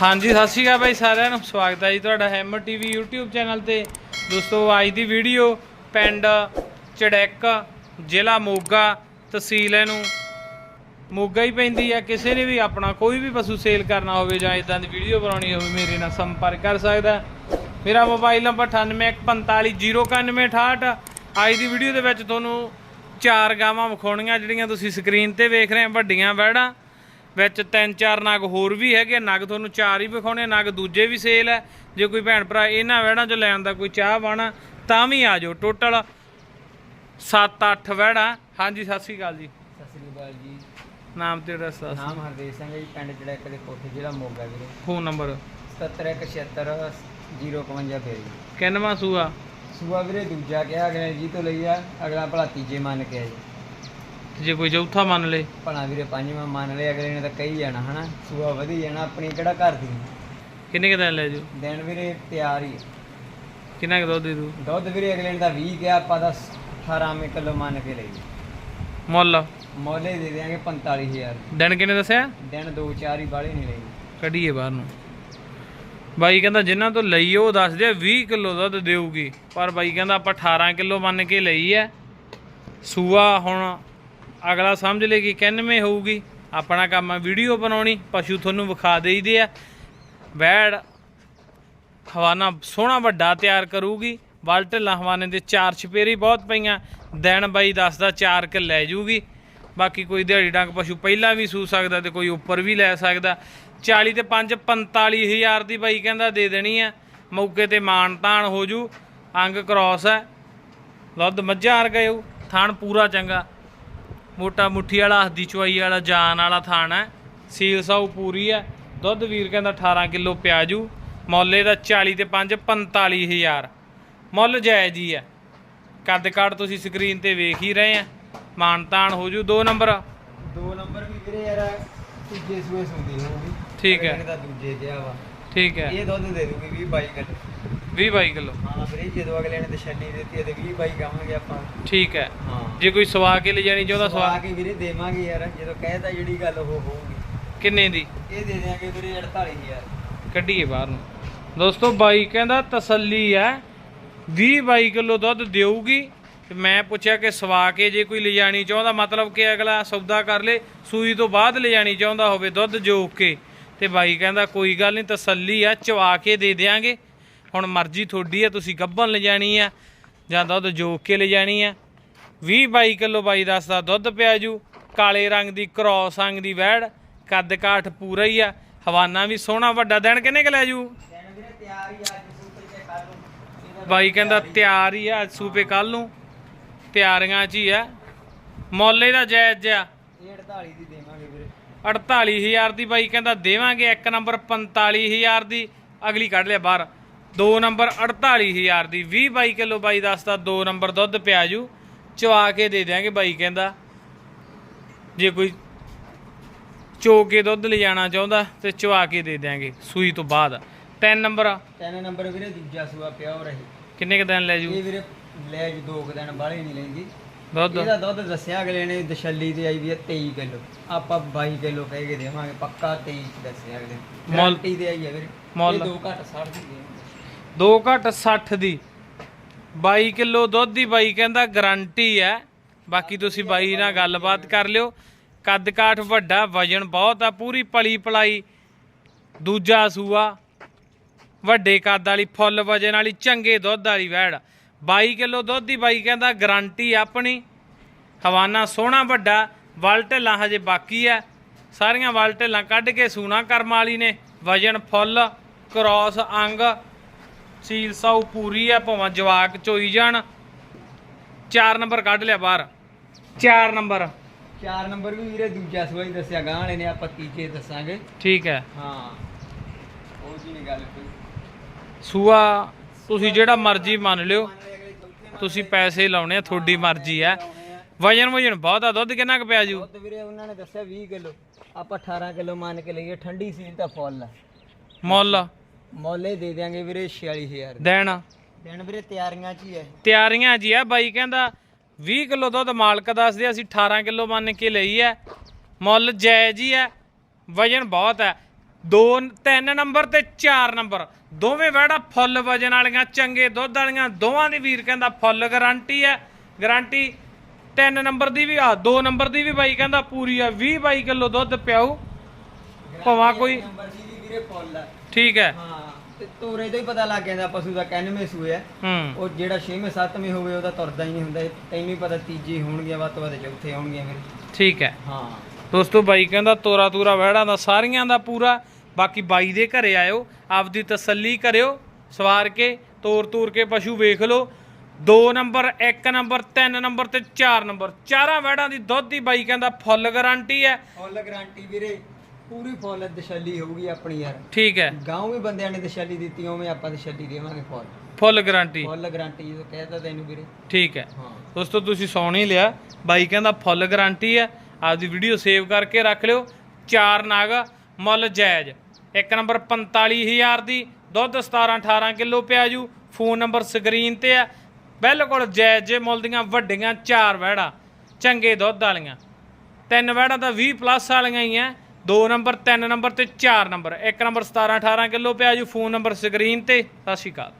ਹਾਂਜੀ, ਸਤਿ ਸ਼੍ਰੀ ਅਕਾਲ ਬਾਈ ਸਾਰਿਆਂ ਨੂੰ। ਸਵਾਗਤ ਹੈ ਜੀ ਤੁਹਾਡਾ ਹੈਮਰ ਟੀਵੀ YouTube ਚੈਨਲ ਤੇ। ਦੋਸਤੋ, ਅੱਜ ਦੀ ਵੀਡੀਓ ਪਿੰਡ ਚੜੈਕ, ਜ਼ਿਲ੍ਹਾ ਮੋਗਾ ਤਹਿਸੀਲ ਇਹਨੂੰ। ਮੋਗਾ ਹੀ ਪੈਂਦੀ ਹੈ ਕਿਸੇ ਨੇ ਵੀ ਆਪਣਾ ਕੋਈ ਵੀ ਪਸ਼ੂ ਸੇਲ ਕਰਨਾ ਹੋਵੇ ਜਾਂ ਇਦਾਂ ਦੀ ਵੀਡੀਓ ਬਣਾਉਣੀ ਹੋਵੇ, ਮੇਰੇ ਨਾਲ ਸੰਪਰਕ ਕਰ ਸਕਦਾ ਮੇਰਾ ਮੋਬਾਈਲ ਨੰਬਰ 9845099168 ਅੱਜ ਦੀ ਵੀਡੀਓ ਦੇ ਵਿੱਚ ਤੁਹਾਨੂੰ ਚਾਰ ਗਾਵਾਂ ਵਿਖਾਉਣੀਆਂ, ਜਿਹੜੀਆਂ ਤੁਸੀਂ ਸਕਰੀਨ ਤੇ ਵੇਖ ਰਹੇ ਹੋ, ਵੱਡੀਆਂ ਵੈੜਾਂ ਵਿੱਚ ਤਿੰਨ ਚਾਰ ਨਗ ਹੋਰ ਵੀ ਹੈਗੇ ਨਗ ਤੁਹਾਨੂੰ ਚਾਰ ਹੀ ਵਿਖਾਉਣੇ ਨਗ ਦੂਜੇ ਵੀ ਸੇਲ ਹੈ ਜੇ ਕੋਈ ਭੈਣ ਭਰਾ ਇਹਨਾਂ ਵੈੜਾਂ 'ਚ ਲੈਣ ਦਾ ਕੋਈ ਚਾਹ ਬਾਣਾ ਤਾਂ ਵੀ ਆ ਜਾਓ। ਟੋਟਲ 7-8 ਵੈੜਾਂ ਹਾਂਜੀ ਸਤਿ ਸ਼੍ਰੀ ਅਕਾਲ ਜੀ। ਸਤਿ ਸ੍ਰੀ ਅਕਾਲ ਜੀ। ਨਾਮ ਤੇ ਐਡਰੈਸ ਦੱਸ। ਨਾਮ ਹਰਦੇਵ ਸਿੰਘ ਹੈ ਜੀ ਪਿੰਡ ਜਿਹੜਾ ਕਦੇ ਕੋਠੇ ਜ਼ਿਲ੍ਹਾ ਮੋਗਾ ਵੀਰੇ। ਫੋਨ ਨੰਬਰ 7776 ਫੇਰੀ ਕਿੰਨਵਾਂ ਸੂਆ? ਸੂਆ ਵੀਰੇ ਦੂਜਾ ਕਿਹਾ ਅਗਲੇ ਜੀ ਤੋਂ ਲਈ ਆ। ਅਗਲਾ ਭਲਾ ਤੀਜੇ ਮੰਨ ਕੇ ਆ ਜੀ। ਜੇ ਕੋਈ ਚੌਥਾ ਮੰਨ ਲੇ। ਭਲਾ ਵੀਰੇ ਪੰਜਵਾਂ ਮੰਨ ਲਿਆ ਅਗਲੇ ਨੇ ਤਾਂ ਕਹੀ ਜਾਣਾ ਹਨਾ? ਸੂਆ ਵਧੀ ਜਾਣਾ ਆਪਣੀ ਕਿਹੜਾ ਘਰ ਦੀ? ਕਿੰਨੇ ਕੁ ਦਿਨ ਲੈ ਜੂ ਦਿਨ ਵੀਰੇ ਤਿਆਰ ਹੀ ਹੈ। ਕਿੰਨਾ ਕੁ ਦੁੱਧ ਦੇ ਦੂ? ਦੁੱਧ ਵੀਰੇ ਅਗਲੇ ਨੇ ਤਾਂ 20 ਕਿਹਾ ਆਪਾਂ ਤਾਂ 18 ਕਿਲੋ ਮੰਨ ਕੇ ਲਈ ਮੁੱਲ? ਮੋਲੇ ਦੇ ਦੇਾਂਗੇ 45000 ਦਿਨ ਕਿੰਨੇ ਦੱਸਿਆ? ਦਿਨ ਦੋ ਚਾਰ ਹੀ ਬਾਲੇ ਨਹੀਂ ਲਈ ਕੱਢੀਏ ਬਾਹਰ ਨੂੰ। ਬਾਈ ਕਹਿੰਦਾ ਜਿਨ੍ਹਾਂ ਤੋਂ ਲਈ ਉਹ ਦੱਸਦੇ ਆ 20 ਕਿਲੋ ਦੁੱਧ ਦੇਊਗੀ। ਪਰ ਬਾਈ ਕਹਿੰਦਾ ਆਪਾਂ 18 ਕਿਲੋ ਮੰਨ ਕੇ ਲਈ ਐ ਸੂਆ ਹੁਣ ਅਗਲਾ ਸਮਝ ਲੇ ਕਿ 91 ਹੋਊਗੀ। ਆਪਣਾ ਕੰਮ ਆ, ਵੀਡੀਓ ਬਣਾਉਣੀ, ਪਸ਼ੂ ਤੁਹਾਨੂੰ ਵਿਖਾ ਦੇਈਦੇ ਆ। ਬੈੜ ਹਵਾਨਾ ਸੋਹਣਾ ਵੱਡਾ ਤਿਆਰ ਕਰੂਗੀ। ਬਲਟ ਹਵਾਨੇ ਦੇ ਚਾਰ ਛਪੇਰੀ ਬਹੁਤ ਪਈਆਂ। ਦਿਨ ਬਾਈ ਦੱਸਦਾ ਚਾਰ ਕਿ ਲੈ ਜੂਗੀ। ਬਾਕੀ ਕੋਈ ਦਿਹਾੜੀ ਡੰਗ ਪਸ਼ੂ ਪਹਿਲਾਂ ਵੀ ਸੂ ਸਕਦਾ ਤੇ ਕੋਈ ਉੱਪਰ ਵੀ ਲੈ ਸਕਦਾ। 40 ਤੇ 5 45000 ਦੀ ਬਾਈ ਕਹਿੰਦਾ ਦੇ ਦੇਣੀ ਆ। ਮੌਕੇ ਤੇ ਮਾਨ ਤਾਨ ਹੋ ਜੂ। ਅੰਗ ਕ੍ਰਾਸ ਹੈ ਦੁੱਧ ਮੱਝਾਂ ਵਰਗਾ ਗਏ ਥਾਣ ਪੂਰਾ ਚੰਗਾ। ਮੋਟਾ ਮੁੱਠੀ ਵਾਲਾ ਹੱਦੀ ਚੁਆਈ ਵਾਲਾ ਜਾਨ ਵਾਲਾ ਥਾਣ ਹੈ। ਸੀਲ ਸਾਊ ਪੂਰੀ ਹੈ। ਦੁੱਧ ਵੀਰ ਕਹਿੰਦਾ 18 ਕਿਲੋ ਪਿਆਜੂ ਮੁੱਲ ਇਹਦਾ 40 ਤੇ 5 45000 ਮੁੱਲ ਜਾਇਜ਼ ਹੀ ਹੈ। ਕੱਦ ਕਾਠ ਤੁਸੀਂ ਸਕਰੀਨ ਤੇ ਵੇਖ ਹੀ ਰਹੇ ਆ ਮਾਨਤਾਨ ਹੋ ਜੂ ਦੋ ਨੰਬਰ। ਦੋ ਨੰਬਰ ਵੀ ਵੀਰੇ ਯਾਰ ਤੀਜੇ ਸੂਏ ਸੁਣਦੀ ਹੋਊਗੀ। ਠੀਕ ਹੈ। ਤਾਂ ਦੂਜੇ ਕਿਹਾ ਵਾ। ਠੀਕ ਹੈ। ਇਹ ਦੁੱਧ ਦੇ ਦੂਗੀ 20 22 ਕਿਲੋ। 20 22 ਕਿਲੋ। ਹਾਂ ਵੀਰੇ ਜਦੋਂ ਅਗਲੇ ਨੇ ਤਸੱਲੀ ਦਿੱਤੀ ਤੇ 20 22 ਕਹਾਂਗੇ ਆਪਾਂ। ਠੀਕ ਹੈ। ਹਾਂ। ਜੇ ਕੋਈ ਸਵਾ ਕੇ ਲੈ ਜਾਣੀ ਚਾਹੁੰਦਾ ਸਵਾ ਕੇ ਵੀਰੇ ਦੇਵਾਂਗੇ ਯਾਰ ਜਦੋਂ ਕਹਿਤਾ ਜਿਹੜੀ ਗੱਲ ਉਹ ਹੋਊਗੀ। ਕਿੰਨੇ ਦੀ? ਇਹ ਦੇ ਦਿਆਂਗੇ ਵੀਰੇ 48000 ਕੱਢੀਏ ਬਾਹਰ ਨੂੰ। ਦੋਸਤੋ ਬਾਈ ਕਹਿੰਦਾ ਤਸੱਲੀ ਹੈ। 20 22 ਕਿਲੋ ਦੁੱਧ ਦੇਊਗੀ। ਤੇ ਮੈਂ ਪੁੱਛਿਆ ਕਿ ਸਵਾ ਕੇ ਜੇ ਕੋਈ ਲਿਜਾਣੀ ਚਾਹੁੰਦਾ ਮਤਲਬ ਕਿ ਅਗਲਾ ਸੌਦਾ ਕਰ ਲੇ ਸੂਈ ਤੋਂ ਬਾਅਦ ਲਿਜਾਣੀ ਚਾਹੁੰਦਾ ਹੋਵੇ ਦੁੱਧ ਜੋਕ ਕੇ। ਤੇ ਬਾਈ ਕਹਿੰਦਾ ਕੋਈ ਗੱਲ ਨਹੀਂ ਤਸੱਲੀ ਆ ਚਵਾ ਕੇ ਦੇ ਦੇਾਂਗੇ ਹੁਣ ਮਰਜ਼ੀ ਤੁਹਾਡੀ ਆ ਤੁਸੀਂ ਗੱਭਣ ਲਿਜਾਣੀ ਆ ਜਾਂ ਦੁੱਧ ਜੋਕ ਕੇ ਲਿਜਾਣੀ ਆ 20 22 ਕਿਲੋ ਬਾਈ ਦੱਸਦਾ ਦੁੱਧ ਪਿਆ ਜੂ। ਕਾਲੇ ਰੰਗ ਦੀ ਕ੍ਰੋਸ ਰੰਗ ਦੀ ਵੈੜ, ਕੱਦ ਕਾਠ ਪੂਰਾ ਹੀ ਆ। ਹਵਾਨਾ ਵੀ ਸੋਹਣਾ ਵੱਡਾ। ਦੇਣ ਕਿੰਨੇ ਕ ਲੈ ਜੂ? ਬਾਈ ਕਹਿੰਦਾ ਤਿਆਰ ਹੀ ਆ, ਅੱਜ ਸੂਪੇ ਕੱਲ ਨੂੰ। ਤਿਆਰੀਆਂ 'ਚ ਹੀ ਆ। ਮੁੱਲ ਦਾ ਜਾਇਜ਼ ਜਿਆ ਇਹ 48 ਦੀ ਦੇਵਾਂਗੇ ਵੀਰੇ 48000 ਦੀ ਬਾਈ ਕਹਿੰਦਾ ਦੇਵਾਂਗੇ, ਇੱਕ ਨੰਬਰ 45000 ਦੀ। ਅਗਲੀ ਕੱਢ ਲਿਆ ਬਾਹਰ। ਦੋ ਨੰਬਰ 48000 ਦੀ। 20 22 ਕਿਲੋ ਬਾਈ ਦੱਸਦਾ ਦੋ ਨੰਬਰ ਦੁੱਧ ਪਿਆ ਜੂ। ਚਵਾ ਕੇ ਦੇ ਦਿਆਂਗੇ ਬਾਈ ਕਹਿੰਦਾ। ਜੇ ਕੋਈ ਚੋ ਕੇ ਦੁੱਧ ਲਿਜਾਣਾ ਚਾਹੁੰਦਾ ਤੇ ਚਵਾ ਕੇ ਦੇ ਦਿਆਂਗੇ ਸੂਈ ਤੋਂ ਬਾਅਦ। ਤਿੰਨ ਨੰਬਰ ਤਿੰਨ ਨੰਬਰ ਵੀਰੇ ਦੂਜਾ ਸੂਆ ਪਿਆ ਹੋ ਰਹੀ। ਕਿੰਨੇ ਕ ਦਿਨ ਲੈ ਜੂ? ਇਹ ਵੀਰੇ ਲੈ ਜੀ ਦੋ ਕੁ ਦਿਨ ਬਾਹਲੇ ਨਹੀਂ ਲੈਂਦੀ। ਦੁੱਧ? ਇਹਦਾ ਦੁੱਧ ਦੱਸਿਆ ਅਗਲੇ ਨੇ ਦਸ਼ੱਲੀ ਤੇ ਆਈ ਵੀ ਹੈ 23 ਕਿਲੋ। ਆਪਾਂ 22 ਕਿਲੋ ਕਹਿ ਕੇ ਦੇਵਾਂਗੇ ਪੱਕਾ 23 ਚ ਦੱਸਿਆ ਅਗਲੇ ਮੁੱਲ- ਗਾਰੰਟੀ ਤੇ ਆਈ ਹੈ ਵੀਰੇ। ਮੁੱਲ? ਇਹ ਦੋ ਘੱਟ 60 ਦੀ ਦੋ ਘੱਟ 60 ਦੀ। 22 ਕਿਲੋ ਦੁੱਧ ਦੀ ਬਾਈ ਕਹਿੰਦਾ ਗਾਰੰਟੀ ਹੈ। ਬਾਕੀ ਤੁਸੀਂ ਬਾਈ ਨਾਲ ਗੱਲਬਾਤ ਕਰ ਲਿਓ। ਕੱਦ ਕਾਠ ਵੱਡਾ, ਵਜਨ ਬਹੁਤ ਆ, ਪੂਰੀ ਪਲੀ ਪਲਾਈ। ਦੂਜਾ ਸੂਆ, ਵੱਡੇ ਕੱਦ ਵਾਲੀ, ਫੁੱਲ ਵਜਨ ਵਾਲੀ, ਚੰਗੇ ਦੁੱਧ ਵਾਲੀ ਵੈੜ। 22 ਕਿਲੋ ਦੁੱਧ ਦੀ ਬਾਈ ਕਹਿੰਦਾ ਗਾਰੰਟੀ ਆਪਣੀ। ਹਵਾਨਾ ਸੋਹਣਾ ਵੱਡਾ ਵਲ ਢਿੱਲਾਂ ਹਜੇ ਬਾਕੀ ਆ। ਸਾਰੀਆਂ ਵਲ ਢਿੱਲਾਂ ਕੱਢ ਕੇ ਸੂਣਾ ਕਰਮ ਵਾਲੀ ਨੇ। ਵਜਨ ਫੁੱਲ, ਕ੍ਰਾਸ, ਅੰਗ ਸੀਲ ਸਾਊ ਪੂਰੀ ਆ ਭਾਵੇਂ ਜਵਾਕ ਚੋਈ ਜਾਣ। ਚਾਰ ਨੰਬਰ ਕੱਢ ਲਿਆ ਬਾਹਰ। ਚਾਰ ਨੰਬਰ। ਚਾਰ ਨੰਬਰ ਵੀ ਵੀਰੇ ਦੂਜਾ ਸੂਆ ਹੀ ਦੱਸਿਆ ਗਾਂ ਵਾਲੇ ਨੇ ਆਪਾਂ ਤੀਜੇ ਦੱਸਾਂਗੇ। ਠੀਕ ਹੈ। ਹਾਂ। ਉਹ ਜੀ ਨਹੀਂ ਗੱਲ ਕੋਈ। ਸੂਆ ਤੁਸੀਂ ਜਿਹੜਾ ਮਰਜ਼ੀ ਮੰਨ ਲਿਓ। ਤੁਸੀਂ ਪੈਸੇ ਲਾਉਣੇ ਆ ਤੁਹਾਡੀ ਮਰਜ਼ੀ ਆ ਵਜਨ ਵਜਨ ਬਹੁਤ ਆ ਦੁੱਧ ਕਿੰਨਾ ਕੁ ਪਿਆ ਜੂ? ਦੁੱਧ ਵੀਰੇ ਉਹਨਾਂ ਨੇ ਦੱਸਿਆ 20 ਕਿਲੋ। ਆਪਾਂ 18 ਕਿਲੋ ਮੰਨ ਕੇ ਲਈਏ ਠੰਡੀ ਸੀਲ ਤਾਂ ਫੁੱਲ ਮੁੱਲ। ਮੌਲੇ ਦੇ ਦਿਆਂਗੇ ਵੀਰੇ 46000 ਦੇਣ। ਦਿਨ ਵੀਰੇ ਤਿਆਰੀਆਂ 'ਚ ਹੀ ਹੈ ਤਿਆਰੀਆਂ ਜੀ ਆ। ਬਾਈ ਕਹਿੰਦਾ 20 ਕਿਲੋ ਦੁੱਧ ਮਾਲਕ ਦੱਸਦੇ ਅਸੀਂ 18 ਕਿਲੋ ਮੰਨ ਕੇ ਲਈ ਐ ਮੁੱਲ ਜਾਇਜ਼ ਹੀ ਐ ਵਜਨ ਬਹੁਤ ਹੈ ਦੋ ਤਿੰਨ ਨੰਬਰ ਤੇ 4 ਨੰਬਰ। ਦੋਵੇਂ ਵੜਾ ਫੁੱਲ ਵਜਨ ਵਾਲੀਆਂ ਚੰਗੇ ਦੁੱਧ ਵਾਲੀਆਂ। ਦੋਵਾਂ ਦੀ ਵੀਰ ਕਹਿੰਦਾ ਫੁੱਲ ਗਾਰੰਟੀ ਹੈ ਗਾਰੰਟੀ ਤਿੰਨ ਨੰਬਰ ਦੀ ਵੀ ਆ ਦੋ ਨੰਬਰ ਦੀ ਵੀ ਬਾਈ ਕਹਿੰਦਾ ਪੂਰੀ ਆ। 20 22 ਕਿਲੋ ਦੁੱਧ ਪਿਆਉ ਭਾਵੇਂ ਕੋਈ- ਵੀਰੇ ਫੁੱਲ ਆ। ਠੀਕ ਹੈ। ਹਾਂ ਤੇ ਤੋਰੇ ਤੋਂ ਹੀ ਪਤਾ ਲੱਗ ਜਾਂਦਾ ਪਸ਼ੂ ਦਾ ਕਿੰਨਵੇਂ ਸੂਏ ਹੂੰ। ਉਹ ਜਿਹੜਾ 6ਵੇਂ 7ਵੇਂ ਹੋਵੇ ਉਹਦਾ ਤੁਰਦਾ ਹੀ ਨਹੀਂ ਹੁੰਦਾ। ਤੈਨੂੰ ਹੀ ਪਤਾ ਤੀਜੀ ਹੋਣਗੀਆਂ ਵੱਧ ਤੋਂ ਵੱਧ ਚੌਥੇ ਹੋਣਗੀਆਂ ਮੇਰੇ ਠੀਕ ਹੈ। ਹਾਂ। ਦੋਸਤੋ ਬਾਈ ਕਹਿੰਦਾ ਤੋਰਾ ਤੂਰਾ ਵਹਿੜਾਂ ਦਾ ਸਾਰੀਆਂ ਦਾ ਪੂਰਾ। ਬਾਕੀ ਬਾਈ ਦੇ ਘਰੇ ਆਇਓ ਆਪਦੀ ਤਸੱਲੀ ਕਰਿਓ ਸਵਾਰ ਕੇ ਤੋਰ ਤੂਰ ਕੇ ਪਸ਼ੂ ਵੇਖ ਲਓ। 2 ਨੰਬਰ 1 ਨੰਬਰ 3 ਨੰਬਰ ਤੇ 4 ਨੰਬਰ। ਚਾਰਾਂ ਵਹਿੜਾਂ ਦੀ ਦੁੱਧ ਦੀ ਬਾਈ ਕਹਿੰਦਾ ਫੁੱਲ ਗਾਰੰਟੀ ਹੈ। ਫੁੱਲ ਗਾਰੰਟੀ ਵੀਰੇ। ਪੂਰੀ ਫੁੱਲ ਦਸ਼ੈਲੀ ਹੋਊਗੀ ਆਪਣੀ ਯਾਰ। ਠੀਕ ਹੈ। ਗਾਉਂ ਵੀ ਬੰਦਿਆਂ ਨੇ ਦਸ਼ੈਲੀ ਦਿੱਤੀ ਉਵੇਂ ਆਪਾਂ ਦਸ਼ੈਲੀ ਦੇਵਾਂਗੇ ਫੁੱਲ ਫੁੱਲ ਗਾਰੰਟੀ। ਫੁੱਲ ਗਾਰੰਟੀ ਜੋ ਕਹਿਤਾ ਤੈਨੂੰ ਵੀਰੇ। ਠੀਕ ਹੈ। ਹਾਂ। ਦੋਸਤੋ ਤੁਸੀਂ ਸੌਣ ਹੀ ਲਿਆ। ਬਾਈ ਕਹਿੰਦਾ ਫੁੱਲ ਗਰੰਟੀ ਹੈ। ਆਪਦੀ ਵੀਡੀਓ ਸੇਵ ਕਰਕੇ ਰੱਖ ਲਿਓ। ਚਾਰ ਨਾਗ ਮੁੱਲ ਜਾਇਜ਼। ਇੱਕ ਨੰਬਰ 45000 ਦੀ ਦੁੱਧ 17 18 ਕਿਲੋ ਪਿਆ ਜੂ ਫੋਨ ਨੰਬਰ ਸਕਰੀਨ ਤੇ ਆ ਬਿਲਕੁਲ ਜਾਇਜ਼ ਜੇ ਮੁੱਲ ਦੀਆਂ ਵੱਡੀਆਂ ਚਾਰ ਵਹਿੜਾ। ਚੰਗੇ ਦੁੱਧ ਵਾਲੀਆਂ। ਤਿੰਨ ਵਹਿੜਾ ਤਾਂ 20 ਪਲੱਸ ਵਾਲੀਆਂ ਹੀ ਆ ਦੋ ਨੰਬਰ, ਤਿੰਨ ਨੰਬਰ ਤੇ ਚਾਰ ਨੰਬਰ। ਇੱਕ ਨੰਬਰ 17 18 ਕਿਲੋ ਪਿਆ ਜੂ, ਫੋਨ ਨੰਬਰ ਸਕਰੀਨ ਤੇ। ਸਤਿ ਸ਼੍ਰੀ ਅਕਾਲ।